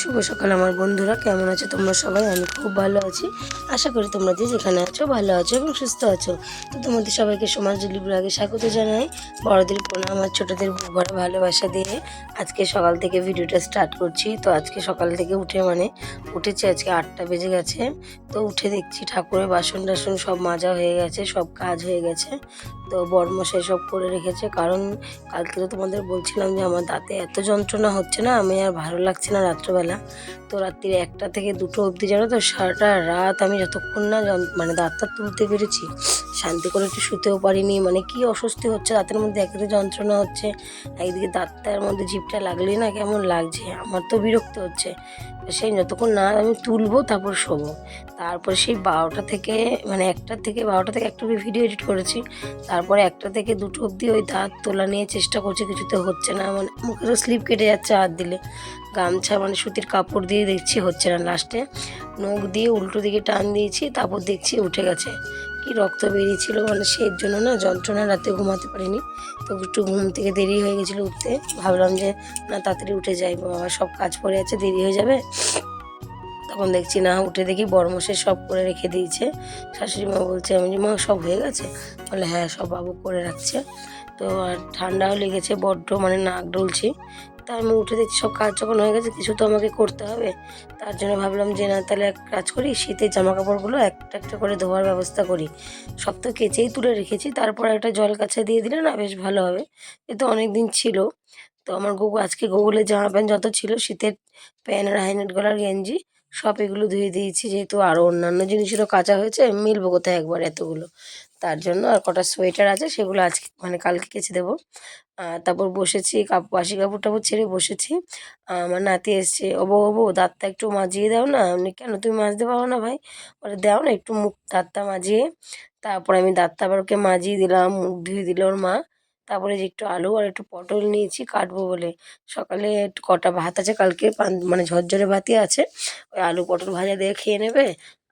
শুভ সকাল আমার বন্ধুরা, কেমন আছো তোমরা সবাই? আমি খুব ভালো আছি। আশা করি তোমরা যে যেখানে আছো ভালো আছো এবং সুস্থ আছো। তো তোমাদের সবাইকে সমাজ লিবুর আগে স্বাগত জানাই। বড়দের প্রণাম আর ছোটোদের ভরা ভালোবাসা দিয়ে আজকে সকাল থেকে ভিডিওটা স্টার্ট করছি। তো আজকে সকাল থেকে উঠে মানে উঠেছি, আজকে আটটা বেজে গেছে। তো উঠে দেখছি ঠাকুরের বাসন টাসন সব মাজা হয়ে গেছে, সব কাজ হয়ে গেছে। তো বর্মশাই সব করে রেখেছে। কারণ কালকে তো তোমাদের বলছিলাম যে আমার দাঁতে এত যন্ত্রণা হচ্ছে না, আমি আর ভালো লাগছে না রাত্রবেলা। তো রাত্রির একটা থেকে দুটো অবধি জানো তো, সারাটা রাত আমি যতক্ষণ না মানে দাঁতটা তুলতে পেরেছি, শান্তি করে একটু শুতেও পারিনি। মানে কি অস্বস্তি হচ্ছে দাঁতের মধ্যে একদিকে যন্ত্রণা হচ্ছে, একদিকে দাঁতটার মধ্যে জিভটা লাগলেই না কেমন লাগছে, আমার তো বিরক্ত হচ্ছে। সেই যতক্ষণ না আমি তুলবো, তারপর শোবো। তারপর সেই বারোটা থেকে মানে একটা থেকে, বারোটা থেকে একটা ভিডিও এডিট করেছি। তারপরে একটা থেকে দুটো অবধি ওই দাঁত তোলা নিয়ে চেষ্টা করছি, কিছুতে হচ্ছে না। মানে মুখে তো স্লিপ কেটে যাচ্ছে হাত দিলে। গামছা মানে সুতির কাপড় দিয়ে দেখছি, হচ্ছে না লাস্টে। নখ দিয়ে উল্টো দিকে টান দিয়েছি, তারপর দেখছি উঠে গেছে। কি রক্ত বেরিয়েছিল মানে সেই জন্য না যন্ত্রণা রাতে ঘুমাতে পারিনি। তো একটু ঘুম থেকে দেরি হয়ে গেছিল উঠতে। ভাবলাম যে, না, তাড়াতাড়ি উঠে যাই বাবা, সব কাজ পড়ে আছে, দেরি হয়ে যাবে? তখন দেখছি, না, উঠে দেখি বড়মশাই সব করে রেখে দিয়েছে। শাশুড়ি মা বলছে, আমি মা, সব হয়ে গেছে? বলে হ্যাঁ সব বাবু করে রাখছে। তো আর ঠান্ডাও লেগেছে, বড্ড মানে নাক ডলছি। তা আমি উঠে দেখছি সব কাজ যখন হয়ে গেছে, কিছু তো আমাকে করতে হবে। তার জন্য ভাবলাম যে, না, তাহলে এক কাজ করি, শীতের জামা কাপড়গুলো একটা একটা করে ধোয়ার ব্যবস্থা করি। সব তো কেচেই তুলে রেখেছি, তারপর একটা জল কাছে দিয়ে দিলে না বেশ ভালো হবে। এ তো অনেক দিন ছিল। তো আমার গুগু আজকে গুগলের জামা প্যান্ট যত ছিল, শীতের প্যান্ট আর হাইনেট গলার গেঞ্জি সব এগুলো ধুয়ে দিয়েছি, যেহেতু আরও অন্যান্য জিনিসেরও কাচা হয়েছে মিলবো কোথায় একবার এতগুলো। তার জন্য আর কটা সোয়েটার আছে, সেগুলো আজকে মানে কালকে কেচে দেবো। তারপর বসেছি, কাপ, বাসি কাপড় টাপড় ছেড়ে বসেছি। আমার নাতি এসছে, ওবো ওবো, দাঁতটা একটু মাজিয়ে দাও না। আমি কেন তুমি মাজতে পারো না ভাই? বলে, দাও না, একটু মুখ, দাঁতটা মাজিয়ে। তারপর আমি দাঁতটা আবার ওকে মাজিয়ে দিলাম, মুখ ধুয়ে দিল ওর মা। তারপরে যে একটু আলু আর একটু পটল নিয়েছি, কাটবো বলে। সকালে একটু কটা ভাত আছে, কালকে পান- মানে ঝরঝরে ভাতই আছে। ওই আলু পটল ভাজা দিয়ে খেয়ে নেবে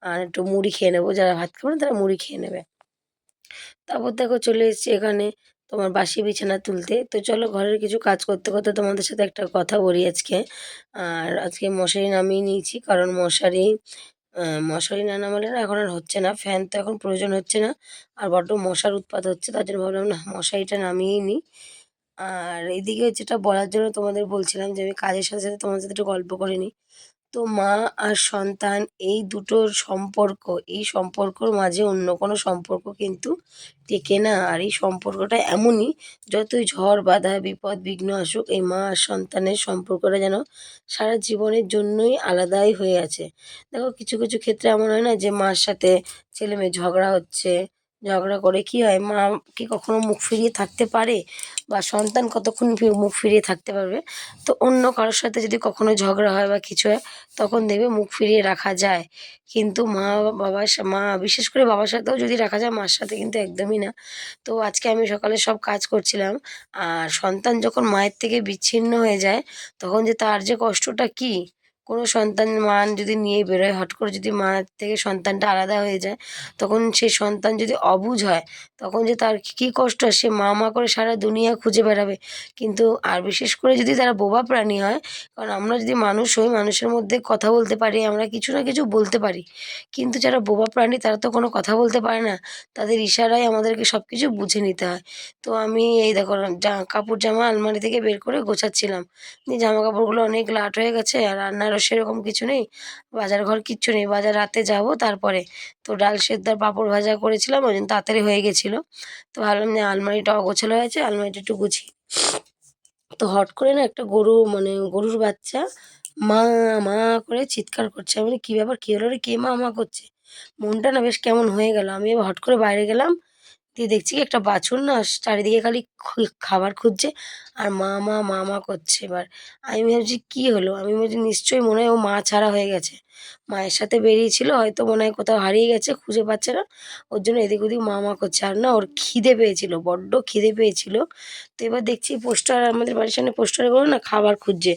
আর একটু মুড়ি খেয়ে নেব। যারা ভাত খাবে না, তারা মুড়ি খেয়ে নেবে। তারপর দেখো চলে এসেছি এখানে তোমার বাসি বিছানা তুলতে। তো চলো ঘরের কিছু কাজ করতে করতে তোমাদের সাথে একটা কথা বলি আজকে। আর আজকে মশারি নামিয়ে নিয়েছি, কারণ মশারি মশারি না নামালে না এখন আর হচ্ছে না। ফ্যান তো এখন প্রয়োজন হচ্ছে না। আর বড্ড মশার উৎপাত হচ্ছে, তার জন্য ভাবলাম না, মশারিটা নামিয়েই নিই। আর এদিকে যেটা বলার জন্য তোমাদের বলছিলাম যে আমি কাজের সাথে সাথে তোমাদের সাথে একটু গল্প করে নিই। তো মা আর সন্তান এই দুটোর সম্পর্ক, এই সম্পর্কর মাঝে অন্য কোনো সম্পর্ক কিন্তু টেকে না। আর এই সম্পর্কটা এমনই, যতই ঝড়, বাধা, বিপদ, বিঘ্ন আসুক, এই মা আর সন্তানের সম্পর্কটা যেন সারা জীবনের জন্যই আলাদাই হয়ে আছে। দেখো, কিছু কিছু ক্ষেত্রে এমন হয় না যে মার সাথে ছেলে মেয়ে ঝগড়া হচ্ছে ঝগড়া করে কি হয়? মা কি কখনো মুখ ফিরিয়ে থাকতে পারে? বা সন্তান কতক্ষণ মুখ ফিরিয়ে থাকতে পারবে? তো অন্য কারোর সাথে যদি কখনো ঝগড়া হয় বা কিছু হয়, তখন দেখবে মুখ ফিরিয়ে রাখা যায়। কিন্তু মা বাবার মা, বিশেষ করে বাবার সাথেও যদি রাখা যায়, মার সাথে কিন্তু একদমই না। তো আজকে আমি সকালে সব কাজ করছিলাম। আর সন্তান যখন মায়ের থেকে বিচ্ছিন্ন হয়ে যায়, তখন যে তার যে কষ্টটা কি? কোনো সন্তান মা যদি নিয়ে বেরোয়, হট করে যদি মা থেকে সন্তানটা আলাদা হয়ে যায়, তখন সেই সন্তান যদি অবুঝ হয়, তখন যে তার কী কষ্ট হয়, সে মা মা করে সারা দুনিয়া খুঁজে বেড়াবে। কিন্তু আর বিশেষ করে যদি তারা বোবা প্রাণী হয়, কারণ আমরা যদি মানুষ হই, মানুষের মধ্যে কথা বলতে পারি, আমরা কিছু না কিছু বলতে পারি। কিন্তু যারা বোবা প্রাণী, তারা তো কোনো কথা বলতে পারে না। তাদের ইশারায় আমাদেরকে সব কিছু বুঝে নিতে হয়। তো আমি এই দেখো কাপড় জামা আলমারি থেকে বের করে গোছাচ্ছিলাম। জামা কাপড়গুলো অনেক লাট হয়ে গেছে, আর রান্নারও সেরকম কিছু নেই। বাজার ঘর কিচ্ছু নেই। বাজার রাতে যাব, তারপরে তো ডাল সেদ্ধ আর পাঁপড় ভাজা করেছিলাম, ওই জন্য তাড়াতাড়ি হয়ে গেছিল। তো ভাবলাম যে আলমারিটা অগোছালো হয়েছে, আলমারিটা একটু গুছিয়ে তো হট করে না একটা গরু মানে গরুর বাচ্চা মা মা করে চিৎকার করছে। আমি কি ব্যাপার? কি হলো রে? কে মা মা করছে? মনটা না বেশ কেমন হয়ে গেল। আমি হট করে বাইরে গেলাম। দিয়ে দেখছি কি একটা বাছুর না চারিদিকে খালি খাবার খুঁজছে আর মা মা মা মা করছে এবার। আমি ভাবছি কি হলো? আমি ভাবছি নিশ্চয়ই মনে হয় ও মা ছাড়া হয়ে গেছে। মায়ের সাথে বেরিয়েছিল, হয়তো মনে হয় কোথাও হারিয়ে গেছে, খুঁজে পাচ্ছে না। ওর জন্য এদিক ওদিক মা মা করছে। আর না, ওর খিদে পেয়েছিল, বড্ড খিদে পেয়েছিল। তো এবার দেখছি পোস্টার, আমাদের বাড়ির সামনে পোস্টারে করে না খাবার খুঁজছে।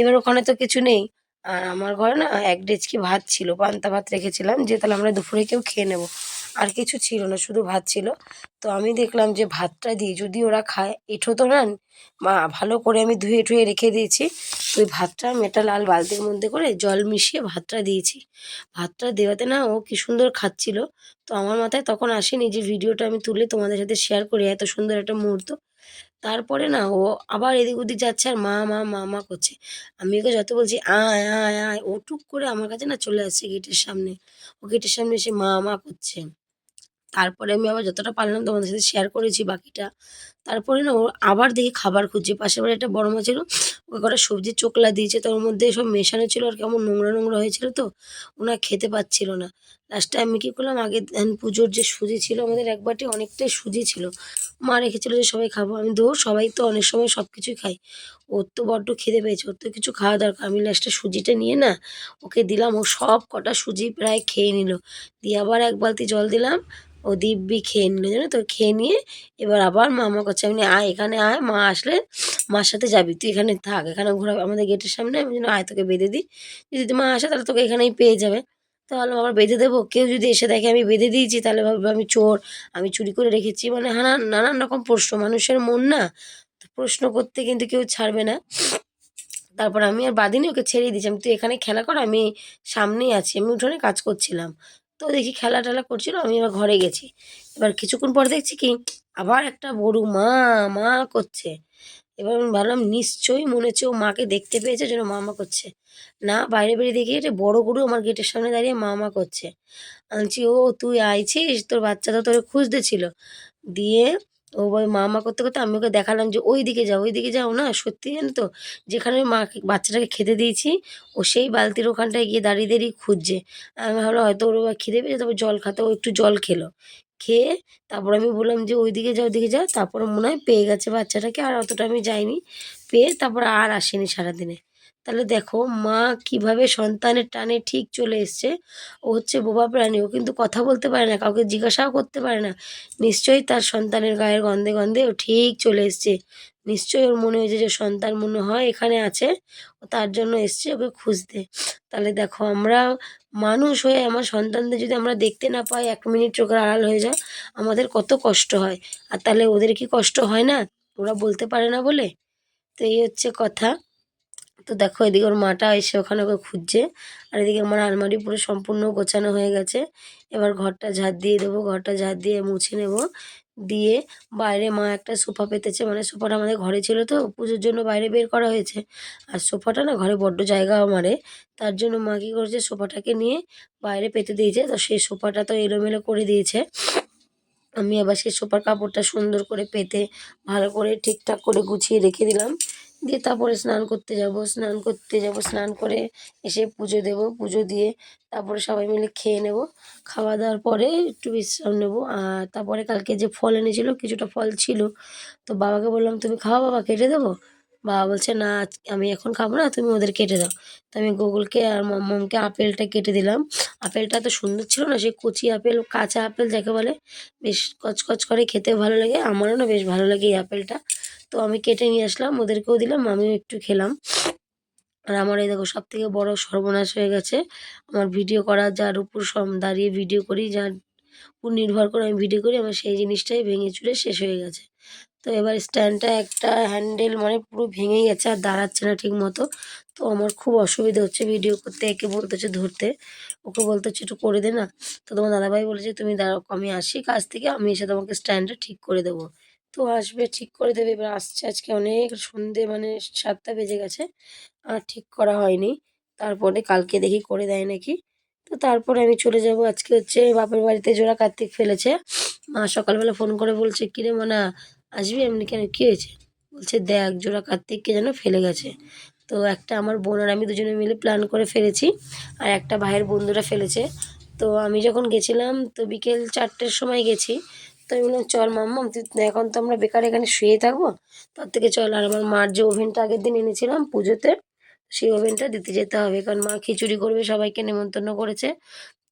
এবার ওখানে তো কিছু নেই। আর আমার ঘরে না এক ডেচকি ভাত ছিল, পান্তা ভাত রেখেছিলাম, যে তাহলে আমরা দুপুরে কেউ খেয়ে নেব। আর কিছু ছিল না, শুধু ভাত ছিল। তো আমি দেখলাম যে ভাতটা দিয়ে যদি ওরা খায়, এঁঠো তো না মা, ভালো করে আমি ধুয়ে টুয়ে রেখে দিয়েছি। ওই ভাতটা একটা লাল বালতির মধ্যে করে জল মিশিয়ে ভাতটা দিয়েছি। ভাতটা দেওয়াতে না ও কি সুন্দর খাচ্ছিল। তো আমার মাথায় তখন আসেনি যে ভিডিওটা আমি তুলে তোমাদের সাথে শেয়ার করি, এত সুন্দর একটা মুহূর্ত। তারপরে না ও আবার এদিক ওদিক যাচ্ছে আর মা মা মা মা করছে। আমি ওকে যত বলছি, আয় আয় আয়, ও টুক করে আমার কাছে না চলে আসছে গেটের সামনে। ও গেটের সামনে এসে মা মা করছে। তারপরে আমি আবার যতটা পারলাম তোমাদের সাথে শেয়ার করেছি বাকিটা। তারপরে না ও আবার দেখি খাবার খুঁজছে। পাশের বাড়ি একটা বড় মা ছিল, ওকে কটা সবজির চোকলা দিয়েছে। তো ওর মধ্যে সব মেশানো ছিল, আর কেমন নোংরা নোংরা হয়েছিল তো ওনা খেতে পাচ্ছিল না। লাস্টে আমি কী করলাম, আগে পুজোর যে সুজি ছিল, আমাদের একবারটি অনেকটাই সুজি ছিল। মা রেখেছিল যে, সবাই খাব। আমি দো সবাই তো অনেক সময় সব কিছুই খাই ওর তো বড্ড খিদে পেয়েছে, ওর তো কিছু খাওয়া দরকার। আমি লাস্টে সুজিটা নিয়ে না, ওকে দিলাম, ও সব কটা সুজি প্রায় খেয়ে নিল। দিয়ে আবার এক বালতি জল দিলাম, ও দিব্যি খেয়ে নিল, জানো তো? খেয়ে নিয়ে এবার আবার মা মা করছে, আমি আয়, এখানে আয়, মা আসলে মার সাথে যাবি। তুই এখানে থাক, এখানে ঘোরা, আমাদের গেটের সামনে, আমি যেন আয়, তোকে বেঁধে দিই। যদি মা আসে, তাহলে তোকে এখানেই পেয়ে যাবে। তাহলে আবার বেঁধে দেবো? কেউ যদি এসে দেখে আমি বেঁধে দিয়েছি, তাহলে ভাববে আমি চোর, আমি চুরি করে রেখেছি। মানে হানা, নানান রকম প্রশ্ন, মানুষের মন না? প্রশ্ন করতে কিন্তু কেউ ছাড়বে না। তারপর আমি আর বাদিনি ওকে ছেড়ে দিয়েছি। আমি, তুই এখানে খেলা কর, আমি সামনেই আছি। আমি উঠোনে কাজ করছিলাম। তো দেখি খেলা টেলা করছিল, আমি এবার ঘরে গেছি। এবার কিছুক্ষণ পর দেখছি কি, আবার একটা গরু মা মা করছে। এবার আমি ভাবলাম, নিশ্চয়ই মনে হচ্ছে ও মাকে দেখতে পেয়েছে জন্য মা মা করছে। না, বাইরে বেরিয়ে দেখি এটা বড় গরু আমার গেটের সামনে দাঁড়িয়ে মা মা করছে। বলছি ও, তুই আইছিস? তোর বাচ্চা তো তোরে খুঁজতে ছিল। দিয়ে ও ওই মা মা করতে করতে আমি ওকে দেখালাম যে ওই দিকে যাও ওই দিকে যাও না? সত্যি জানো তো, যেখানে মা বাচ্চাটাকে খেতে দিয়েছি, ও সেই বালতির ওখানটায় গিয়ে দাঁড়িয়ে দাঁড়িয়ে খুঁজছে। আমি ভাবলাম, হয়তো ওর খিদে পেয়েছে তারপর জল খাতে। ও একটু জল খেলো। খেয়ে তারপর আমি বললাম যে ওই দিকে যাও ওদিকে যাও। তারপর মনে হয় পেয়ে গেছে বাচ্চাটাকে আর অতটা আমি যাইনি। পেয়ে তারপর আর আসেনি সারাদিনে। তাহলে দেখো, মা কীভাবে সন্তানের টানে ঠিক চলে এসছে। ও হচ্ছে বোবা প্রাণী, ও কিন্তু কথা বলতে পারে না, কাউকে জিজ্ঞাসাও করতে পারে না। নিশ্চয়ই তার সন্তানের গায়ের গন্ধে গন্ধে ও ঠিক চলে এসছে। নিশ্চয়ই ওর মনে হয়েছে যে, সন্তান মনে হয় এখানে আছে, ও তার জন্য এসছে, ওকে খুঁজতে। তাহলে দেখো আমরা মানুষ হয়ে আমার সন্তানদের যদি আমরা দেখতে না পাই, এক মিনিট চোখের আড়াল হয়ে যায় আমাদের কত কষ্ট হয়। আর তাহলে ওদের কি কষ্ট হয় না? ওরা বলতে পারে না বলে? তো এই হচ্ছে কথা। তো দেখো এদিকে ওর মাটা এসে ওখানে ওকে খুঁজছে। আর এদিকে আমার আলমারি পুরো সম্পূর্ণ গোছানো হয়ে গেছে। এবার ঘরটা ঝাড় দিয়ে দেবো, ঘরটা ঝাড় দিয়ে মুছে নেব। দিয়ে বাইরে মা একটা সোফা পেতেছে। মানে সোফাটা আমাদের ঘরে ছিল তো, পুজোর জন্য বাইরে বের করা হয়েছে। আর সোফাটা না ঘরে বড্ড জায়গা আমারে তার জন্য মা কী করেছে, সোফাটাকে নিয়ে বাইরে পেতে দিয়েছে। তো সেই সোফাটা তো এলোমেলো করে দিয়েছে। আমি আবার সেই সোফার কাপড়টা সুন্দর করে পেতে, ভালো করে ঠিকঠাক করে গুছিয়ে রেখে দিলাম। দিয়ে তারপরে স্নান করতে যাব। স্নান করতে যাব, স্নান করে এসে পুজো দেব, পুজো দিয়ে তারপরে সবাই মিলে খেয়ে নেব। খাওয়া দাওয়ার পরে একটু বিশ্রাম নেব। আর তারপরে কালকে যে ফল এনেছিল, কিছুটা ফল ছিল। তো বাবাকে বললাম, তুমি খাও বাবা, কেটে দেবো? বাবা বলছে, না, আমি এখন খাব না, তুমি ওদের কেটে দাও। তো আমি গুগলকে আর মমকে আপেলটা কেটে দিলাম। আপেলটা তো সুন্দর ছিল না, সেই কচি আপেল, কাঁচা আপেল যাকে বলে, বেশ কচকচ করে খেতে ভালো লাগে। আমারও না বেশ ভালো লাগে এই আপেলটা। তো আমি কেটে নিয়ে আসলাম, ওদেরকেও দিলাম, আমিও একটু খেলাম। আর আমার এই দেখো সব থেকে বড়ো সর্বনাশ হয়ে গেছে। আমার ভিডিও করা যার উপর সব দাঁড়িয়ে ভিডিও করি, যার উপর নির্ভর করে আমি ভিডিও করি, আমার সেই জিনিসটাই ভেঙে চুরে শেষ হয়ে গেছে। তো এবার স্ট্যান্ডটা একটা হ্যান্ডেল মানে পুরো ভেঙে গেছে আর দাঁড়াচ্ছে না ঠিক মতো তো আমার খুব অসুবিধা হচ্ছে ভিডিও করতে, একে বলতেছে ধরতে, ওকে বলতে হচ্ছে একটু করে দে না। তো তোমার দাদাভাই বলেছে, তুমি দাঁড়াও, আমি আসি, কাজ থেকে, আমি এসে তোমাকে স্ট্যান্ডটা ঠিক করে দেবো। তো আসবে, ঠিক করে দেবে। এবার আসছে আজকে অনেক সন্ধে মানে সাতটা বেজে গেছে। আর ঠিক করা হয়নি। তারপরে কালকে দেখি করে দেয় নাকি। তো তারপরে আমি চলে যাব। আজকে হচ্ছে বাপের বাড়িতে জোড়া কার্তিক ফেলেছে। মা সকালবেলা ফোন করে বলছে কিরে মানা, আসবি? এমনি কেন? কী হয়েছে? বলছে, দেখ, জোড়া কার্তিককে যেন ফেলে গেছে। তো একটা আমার বোন আর আমি দুজনে মিলে প্ল্যান করে ফেলেছি। আর একটা ভাইয়ের বন্ধুরা ফেলেছে। তো আমি যখন গেছিলাম, তো বিকেল চারটের সময় গেছি। তো আমি বললাম, চল মাম্মা তুই এখন তো আমরা বেকার এখানে শুয়ে থাকব। তার থেকে চল, আর আমার মার যে ওভেনটা আগের দিন এনেছিলাম পুজোতে, সেই ওভেনটা দিতে যেতে হবে। কারণ মা খিচুড়ি করবে, সবাইকে নেমন্তন্ন করেছে।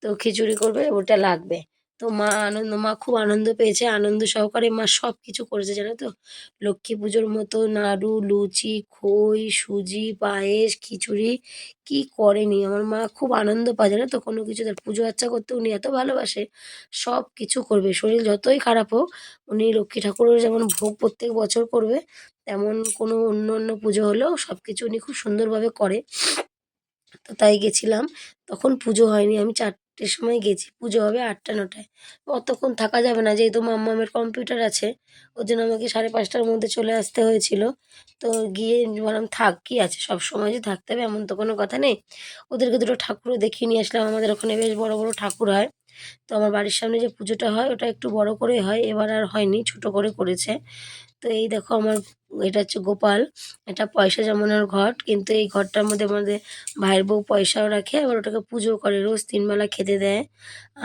তো খিচুড়ি করবে, ওটা লাগবে। তো মা আনন্দ, মা খুব আনন্দ পেয়েছে, আনন্দ সহকারে মা সব কিছু করেছে, জানো তো? লক্ষ্মী পুজোর মতো নাড়ু, লুচি, খই, সুজি, পায়েস, খিচুড়ি, কি করেনি? আমার মা খুব আনন্দ পায়, জানো তো? কোনো কিছু তার পুজো আচ্চা করতে উনি এত ভালোবাসে সব কিছু করবে। শরীর যতই খারাপ হোক, উনি লক্ষ্মী ঠাকুরের যেমন ভোগ প্রত্যেক বছর করবে, তেমন কোনো অন্য অন্য পুজো হলেও সব কিছু উনি খুব সুন্দরভাবে করে। তো তাই গেছিলাম, তখন পুজো হয়নি, আমি চারটের সময় গেছি, পুজো হবে আটটা, নটায়। অতক্ষণ থাকা যাবে না, যেহেতু মাম্মামের কম্পিউটার আছে, ওর জন্য আমাকে সাড়ে পাঁচটার মধ্যে চলে আসতে হয়েছিল। তো গিয়ে বললাম, থাক, কি আছে? সব সময় যে থাকতে হবে, এমন তো কোনো কথা নেই। ওদেরকে দুটো ঠাকুরও দেখিয়ে নিয়ে আসলাম। আমাদের ওখানে বেশ বড় বড় ঠাকুর হয়। তো আমার বাড়ির সামনে যে পুজোটা হয়, ওটা একটু বড় করে হয়। এবার আর হয়নি, ছোট করে করেছে। তো এই দেখো আমার এটা হচ্ছে গোপাল। এটা পয়সা জমানোর ঘট কিন্তু এই ঘরটার মধ্যে আমাদের ভাইয়ের বউ পয়সাও রাখে আবার ওটাকে পুজো করে রোজ তিনবেলা খেতে দেয়।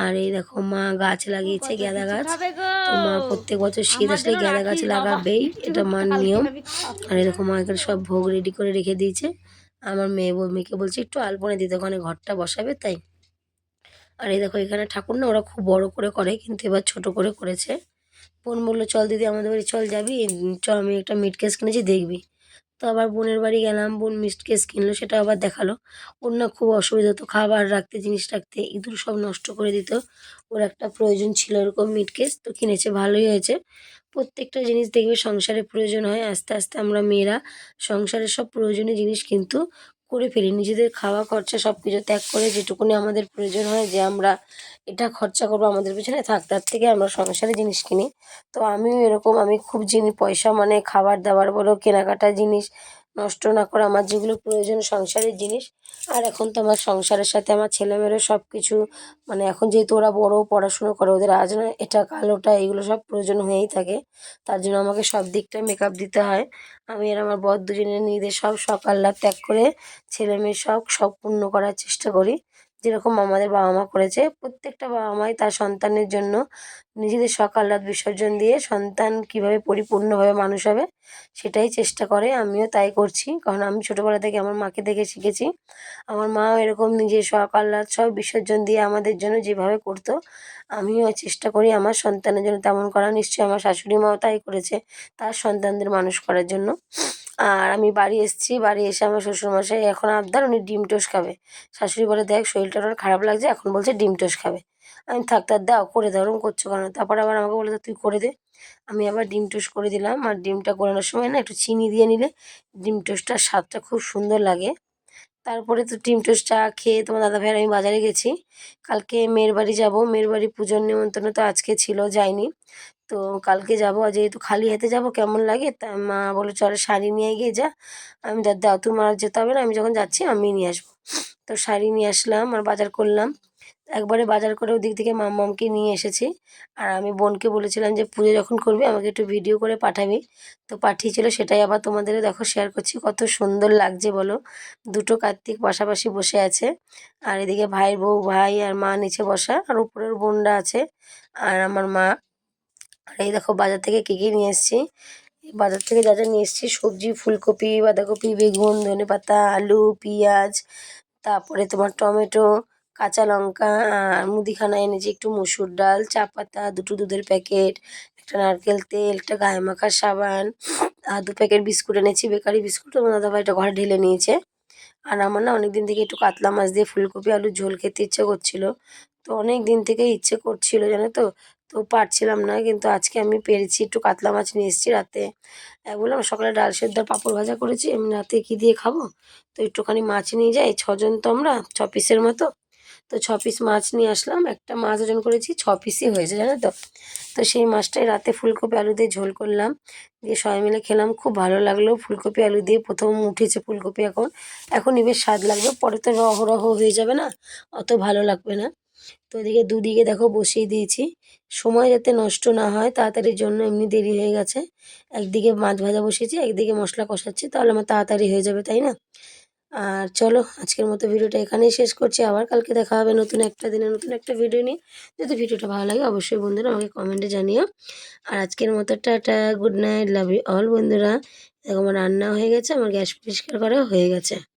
আর এই দেখো মা গাছ লাগিয়েছে গ্যাদা গাছ। তো মা প্রত্যেক বছর শীত আসলে গ্যাদা গাছ লাগাবেই এটা মার নিয়ম। আর এরকম মা এখানে সব ভোগ রেডি করে রেখে দিয়েছে। আমার মেয়ে বউ মেয়েকে বলছে একটু আলপনে দিতে ওখানে ঘরটা বসাবে তাই? আর এই দেখো এখানে ঠাকুর না ওরা খুব বড় করে করে কিন্তু এবার ছোট করে করেছে। বোন বলল, চল দিদি, আমাদের বাড়ি চল যাবি চ আমি একটা মিট কেস কিনেছি, দেখবি। তো আবার বোনের বাড়ি গেলাম, বোন মিট কেস কিনলো, সেটা আবার দেখাল। ওর না খুব অসুবিধা হতো, খাবার রাখতে, জিনিস রাখতে, ইঁদুর সব নষ্ট করে দিত। ওর একটা প্রয়োজন ছিল এরকম মিট কেস তো কিনেছে, ভালোই হয়েছে। প্রত্যেকটা জিনিস দেখবে সংসারে প্রয়োজন হয়, আস্তে আস্তে আমরা মেয়েরা সংসারের সব প্রয়োজনীয় জিনিস কিন্তু করে ফেলি। নিজেদের খাওয়া খরচা সব কিছু ত্যাগ করে যেটুকুনি আমাদের প্রয়োজন হয় যে আমরা এটা খরচা করব আমাদের পেছনে থাক, তার থেকে আমরা সংসারে জিনিস কিনি। তো আমিও এরকম, আমি খুব জিনিস পয়সা মানে খাবার দাবার বলো, কেনাকাটা জিনিস নষ্ট না করে আমার যেগুলো প্রয়োজন সংসারের জিনিস। আর এখন তো আমার সংসারের সাথে আমার ছেলেমেয়েরও সব কিছু মানে এখন যেহেতু ওরা বড়ো, পড়াশুনো করে ওদের আজ না এটা কাল ওটা এগুলো সব প্রয়োজন হয়েই থাকে। তার জন্য আমাকে সব দিকটাই মেকআপ দিতে হয়। আমি আর আমার বর দুজনে নিজেদের সব সকাল আহ্লাদ ত্যাগ করে ছেলেমেয়ে সব সব পূর্ণ করার চেষ্টা করি। যেরকম আমাদের বাবা মা করেছে, প্রত্যেকটা বাবা মাই তার সন্তানের জন্য নিজেদের সকাল রাত বিসর্জন দিয়ে সন্তান কীভাবে পরিপূর্ণভাবে মানুষ হবে সেটাই চেষ্টা করে, আমিও তাই করছি। কারণ আমি ছোটোবেলা থেকে আমার মাকে দেখে শিখেছি, আমার মাও এরকম নিজের সকাল রাত সব বিসর্জন দিয়ে আমাদের জন্য যেভাবে করতো আমিও চেষ্টা করি আমার সন্তানের জন্য তেমন করা। নিশ্চয়ই আমার শাশুড়ি মাও তাই করেছে তার সন্তানদের মানুষ করার জন্য। আর আমি বাড়ি এসেছি, বাড়ি এসে আমার শ্বশুরমশাই এখন আবদার, উনি ডিম টোস্ট খাবে। শাশুড়ি বলে, দেখ, শরীরটা ওর খারাপ লাগছে, এখন বলছে ডিম টোস্ট খাবে। আমি, থাক তার দাও, করে দাও ওরকম করছ কেন? তারপর আবার আমাকে বলে তুই করে দে। আমি আবার ডিম টোস্ট করে দিলাম। আর ডিমটা করানোর সময় না একটু চিনি দিয়ে নিলে ডিম টোস্টটার স্বাদটা খুব সুন্দর লাগে। তারপরে তো টিম টোস চা খেয়ে তোমার দাদা ভাইয়ের আমি বাজারে গেছি। কালকে মেয়ের বাড়ি যাব, মেয়ের বাড়ি পুজোর নিমন্ত্রণ তো আজকে ছিল, যাইনি। তো কালকে যাব যেহেতু খালি হাতে যাব, কেমন লাগে? তা মা বলে চলো শাড়ি নিয়ে গিয়ে যা। আমি দাদা, তোমার যেতে হবে না, আমি যখন যাচ্ছি, আমি নিয়ে আসব। তো শাড়ি নিয়ে আসলাম, আর বাজার করলাম। একবারে বাজার করে ওদিক থেকে মাম্মামকে নিয়ে এসেছি। আর আমি বোনকে বলেছিলাম যে, পুজো যখন করবি, আমাকে একটু ভিডিও করে পাঠাবি। তো পাঠিয়েছিল, সেটাই আবার তোমাদের দেখো শেয়ার করছি। কত সুন্দর লাগছে বলো। দুটো কার্তিক পাশাপাশি বসে আছে। আর এদিকে ভাইয়ের বউ, ভাই আর মা নিচে বসা। আর উপরের বোনরা আছে। আর আমার মা। আর এই দেখো, বাজার থেকে কী কী নিয়ে এসেছি। বাজার থেকে যা যা নিয়ে এসেছি, সবজি, ফুলকপি, বাঁধাকপি, বেগুন ধনে পাতা আলু, পেঁয়াজ, তারপরে তোমার টমেটো কাঁচা লঙ্কা মুদিখানা, এনেছি একটু মুসুর ডাল চা পাতা, দুটো দুধের প্যাকেট, একটা নারকেল তেল, একটা গায়ে মাখার সাবান, আর দু প্যাকেট বিস্কুট এনেছি, বেকারি বিস্কুট, আমার দাদাভাই এটা ঘরে ঢেলে নিয়েছে। আর আমার না অনেক দিন থেকে একটু কাতলা মাছ দিয়ে ফুলকপি, আলুর ঝোল খেতে ইচ্ছে করছিল। তো অনেক দিন থেকে ইচ্ছে করছিল, জানো তো? তো পারছিলাম না, কিন্তু আজকে আমি পেরেছি একটু কাতলা মাছ নিয়ে এসেছি রাতে। বললাম সকালে ডাল সেদ্ধ পাঁপড় ভাজা করেছি, আমি রাতে কী দিয়ে খাব? তো একটুখানি মাছ নিয়ে যাই, ছজন তো আমরা, ছ পিসের মতো। তো ছ পিস মাছ নিয়ে আসলাম। একটা মাছ ওজন করেছি ছ পিসই হয়েছে, জানো তো? তো সেই মাছটাই রাতে ফুলকপি আলু দিয়ে ঝোল করলাম। দিয়ে সবাই মিলে খেলাম, খুব ভালো লাগল। ফুলকপি আলু দিয়ে প্রথম উঠেছে ফুলকপি এখন। এখন বেশ স্বাদ লাগবে, পরে তো রহ রহ হয়ে যাবে না, অত ভালো লাগবে না। তো এদিকে দুদিকে দেখো বসিয়ে দিয়েছি। সময় যাতে নষ্ট না হয়, তাড়াতাড়ির জন্য এমনি দেরি হয়ে গেছে। একদিকে মাছ ভাজা বসিয়েছি, একদিকে মশলা কষাচ্ছি, তাহলে আমার তাড়াতাড়ি হয়ে যাবে, তাই না? আর চলো, আজকের মতো ভিডিওটা এখানেই শেষ করছি। আবার কালকে দেখা হবে নতুন একটা দিনে নতুন একটা ভিডিও নিয়ে। যদি ভিডিওটা ভালো লাগে, অবশ্যই বন্ধুরা আমাকে কমেন্টে জানিও। আর আজকের মতো tata good night love you all বন্ধুরা। দেখো, আমার রান্না হয়ে গেছে, আমার গ্যাস পরিষ্কার করা হয়ে গেছে।